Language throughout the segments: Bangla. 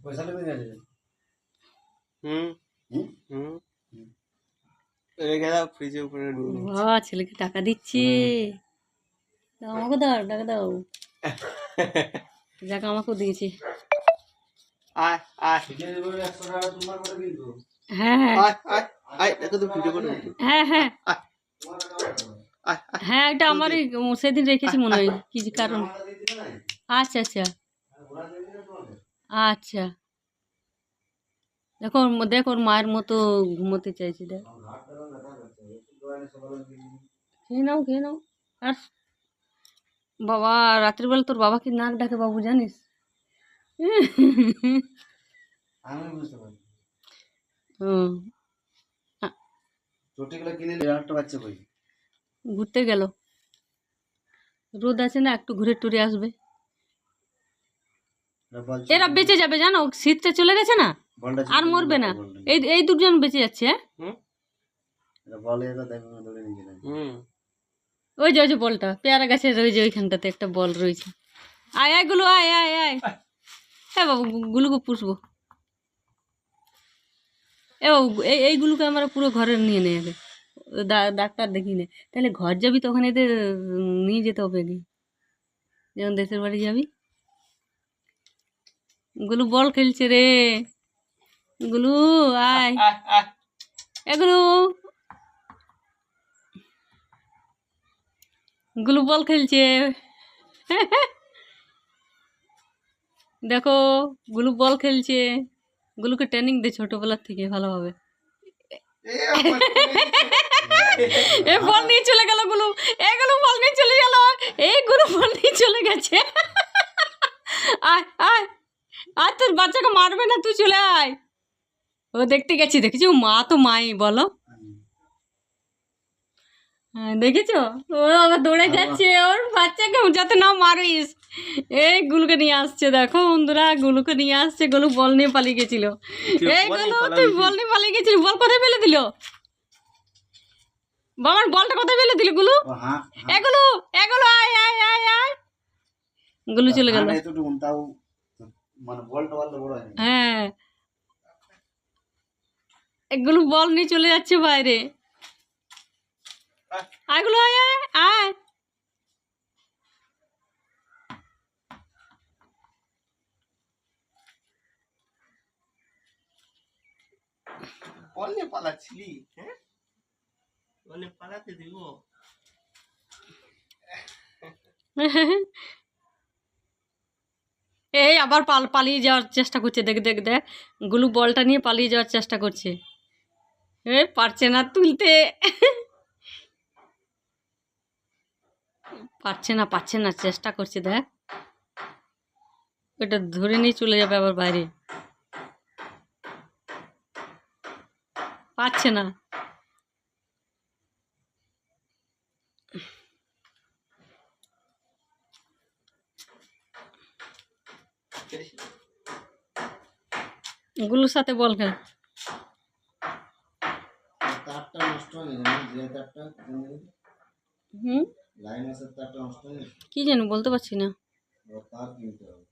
পয়সা নেবে গেছে হুম। হুম? হুম। রেখে দাও ফ্রিজের উপরে বাবা ছেলেকে টাকা দিচ্ছে। দাও, আমাকে দাও টাকা দাও। যাক আমাকেও দিয়েছে। আয় আয়। হ্যাঁ হ্যাঁ। আয় আয় আয় তো ভিডিও করে হ্যাঁ হ্যাঁ। হ্যাঁ এটা আমারই সেদিন রেখেছি মনে হয় কি কারণ? আচ্ছা আচ্ছা। আচ্ছা। দেখো দেখো ওর মায়ের মতো ঘুমোতে চাইছে দেখ। খেয়ে নাও খেয়ে নাও। আর বাবা রাত্রিবেলা তোর বাবা কি নাক ডাকে বাবু জানিস? ঘুরতে গেল। রোদ আছে না একটু ঘুরে টুরে আসবে। এরা বেঁচে যাবে জানো? শীতটা চলে গেছে না? আর মরবে না। এই এই দুজন বেঁচে যাচ্ছে হ্যাঁ? হুম? এটা বলে এটা দেখো ধরে নিয়ে গেলেন। হুম। ওই যে ওই যে বলটা পেয়ারা গাছের ওই যে ওইখানটাতে একটা বল রয়েছে। আয় আয়গুলো আয় আয় আয়। হ্যাঁ বাবু গু- গুলোকে পুষবো। এ বাবু এই এইগুলোকে আমরা পুরো ঘরে নিয়ে নেই আগে। ডাক্তার দেখি নে তাহলে ঘর যাবি তখন এদের নিয়ে যেতে হবে কি যখন দেশের বাড়ি যাবি? গুলু বল খেলছে রে। গুলু, আয়। এগুলো গুলু। বল খেলছে। দেখো, গুলু বল খেলছে। গুলুকে ট্রেনিং দে ছোটবেলার থেকে ভালোভাবে। এ বল নিয়ে চলে গেল গুলু। এগুলো বল নিয়ে চলে গেল। এই গুলু বল নিয়ে চলে গেছে। আয় আয়। আর তোর বাচ্চাকে মারবে না তুই চলে আয়। ও দেখতে গেছি দেখেছি? ও মা তো মাই বলো। হ্যাঁ দেখেছ? ও আবার দৌড়ে যাচ্ছে ওর বাচ্চাকে যাতে না মারিস। এই গুলুকে নিয়ে আসছে দেখো বন্ধুরা গুলুকে নিয়ে আসছে গুলু বল নিয়ে পালিয়ে গেছিল। এই গুলু তুই বল নিয়ে পালিয়ে গেছিলি বল কোথায় ফেলে দিল? বাবার বলটা কোথায় ফেলে দিল গুলু? হ্যাঁ এগুলো এগুলো আয় আয় আয় আয়। গুলু চলে গেল। হয় হ্যাঁ। এগুলো বল নিয়ে চলে যাচ্ছে বাইরে। আয়। আয় আয় পালাচ্ছিলি হ্যাঁ? বল পালাতে দিব। এই আবার পাল, পালিয়ে যাওয়ার চেষ্টা করছে, দেখ দেখ দেখ। গুলু বলটা নিয়ে পালিয়ে যাওয়ার চেষ্টা করছে। এ, পারছে না তুলতে। পারছে না পারছে না, চেষ্টা করছে, দেখ। ওটা ধরে নিয়ে চলে যাবে আবার বাইরে। পারছে না। গুলুর সাথে বল খেল। তারটা নষ্ট হয়ে গেছে যে তারটা হুম? লাইন আছে তারটা নষ্ট হয়ে কি জানি বলতে পারছি না। তার কিনতে হবে।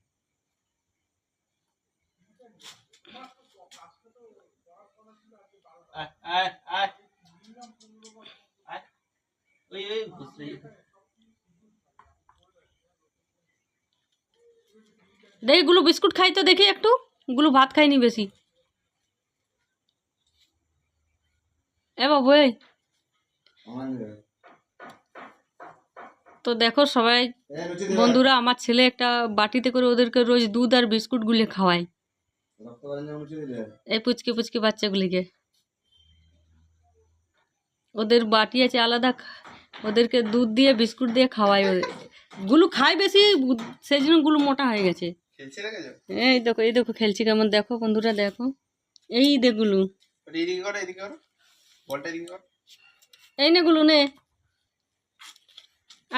আয় আয় আয়। আয়। ওই ওই ঘুষলে দেখি গুলো বিস্কুট খাই তো দেখি একটু। গুলো ভাত খাইনি বেশি। এ বাবু তো দেখো সবাই, বন্ধুরা, আমার ছেলে একটা বাটিতে করে ওদেরকে রোজ দুধ আর বিস্কুট গুলে খাওয়ায়। এই পুচকে পুচকে বাচ্চাগুলিকে। ওদের বাটি আছে আলাদা, ওদেরকে দুধ দিয়ে, বিস্কুট দিয়ে খাওয়াই ওদের। গুলো খায় বেশি সেই জন্যগুলো মোটা হয়ে গেছে। এই দেখো এই দেখো খেলছি কেমন দেখো বন্ধুরা দেখো। এই করো এই নে গুলো নে।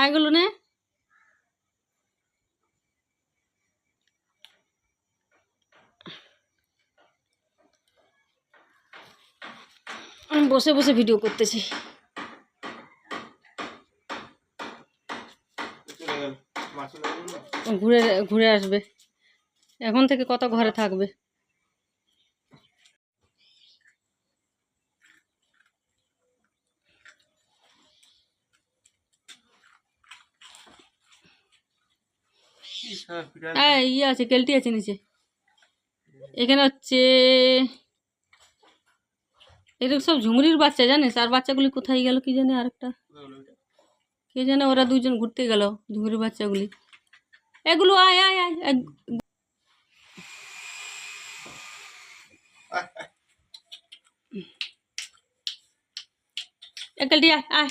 আয়গুলো নে। আমি বসে বসে ভিডিও করতেছি। ঘুরে ঘুরে আসবে। এখন থেকে কত ঘরে থাকবে? হ্যাঁ ইয়ে আছে, কেলটি আছে নিচে। এখানে হচ্ছে এরকম সব ঝুমরির বাচ্চা জানিস? আর বাচ্চাগুলি কোথায় গেল কি জানে আরেকটা? কে জানে ওরা দুজন ঘুরতে গেল, ঝুমরির বাচ্চাগুলি। এগুলো আয় আয় আয় এক- আয়, আয়।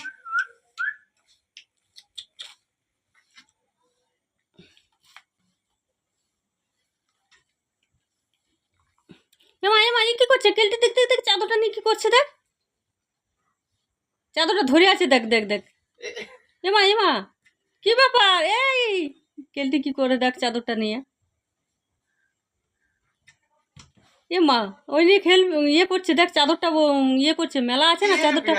কি করছে? কেলটি দেখ দেখ দেখ চাদরটা নিয়ে কি করছে দেখ। চাদরটা ধরে আছে দেখ দেখ দেখ। এ- এ- এমা এমা কি ব্যাপার? এই! কেলটি কি করে দেখ চাদরটা নিয়ে। এ মা ওই নিয়ে খেল ইয়ে করছে দেখ চাদরটা ইয়ে করছে মেলা আছে না চাদরটা?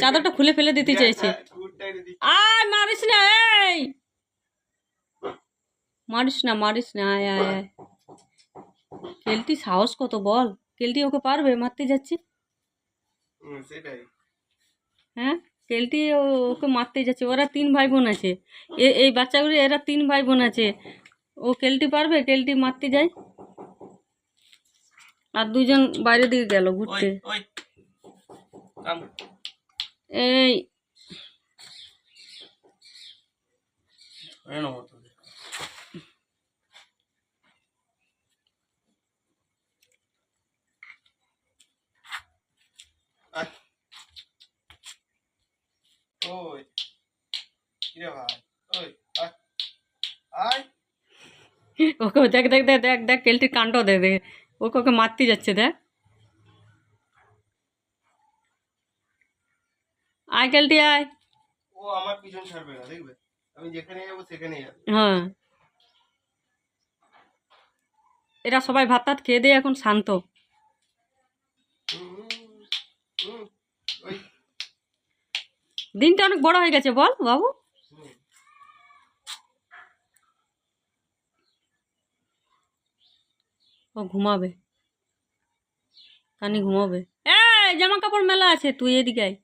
চাদরটা খুলে ফেলে দিতে চাইছে। কুকুরটা আয় মারিস না এই! মারিস না মারিস না আয় আয় আয়। কেলটি সাহস কত বল? কেলটি ওকে পারবে? মারতে যাচ্ছে? সেটাই। হ্যাঁ? কেলটি ও- ওকে মারতে যাচ্ছে ওরা তিন ভাই বোন আছে এই বাচ্চাগুলি এরা তিন ভাই বোন আছে। ও কেলটি পারবে? কেলটি মারতে যায়? আর দুজন বাইরের দিকে গেল ঘুরতে। এই ধরে নেব তোকে। আয়। ওই কিরে ভাই ওই আয় আয় ওকে দেখ দেখ দেখ দেখ দেখ কেলটির কাণ্ড দে দে। ওকে ওকে মারতে যাচ্ছে দেখ। আয় কেলটি আয়। ও আমার পিছন ছাড়বে না দেখবে? আমি যেখানে যাব সেখানে যাবে। হ্যাঁ। এরা সবাই ভাত টাত খেয়ে দিয়ে এখন শান্ত। দিনটা অনেক বড় হয়ে গেছে বল বাবু। ও ঘুমাবে। কানি ঘুমাবে। এ জামা কাপড় মেলা আছে, তুই এদিকে আয়।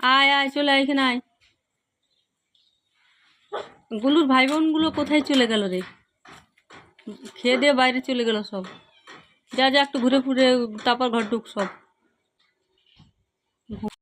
আয় চলে আয়, এখানে আয়। গুলুর ভাই বোনগুলো কোথায় চলে গেল রে? খেয়ে দিয়ে বাইরে চলে গেল সব। যা যা, একটু ঘুরে ফুরে, তারপর ঘর ঢুক সব।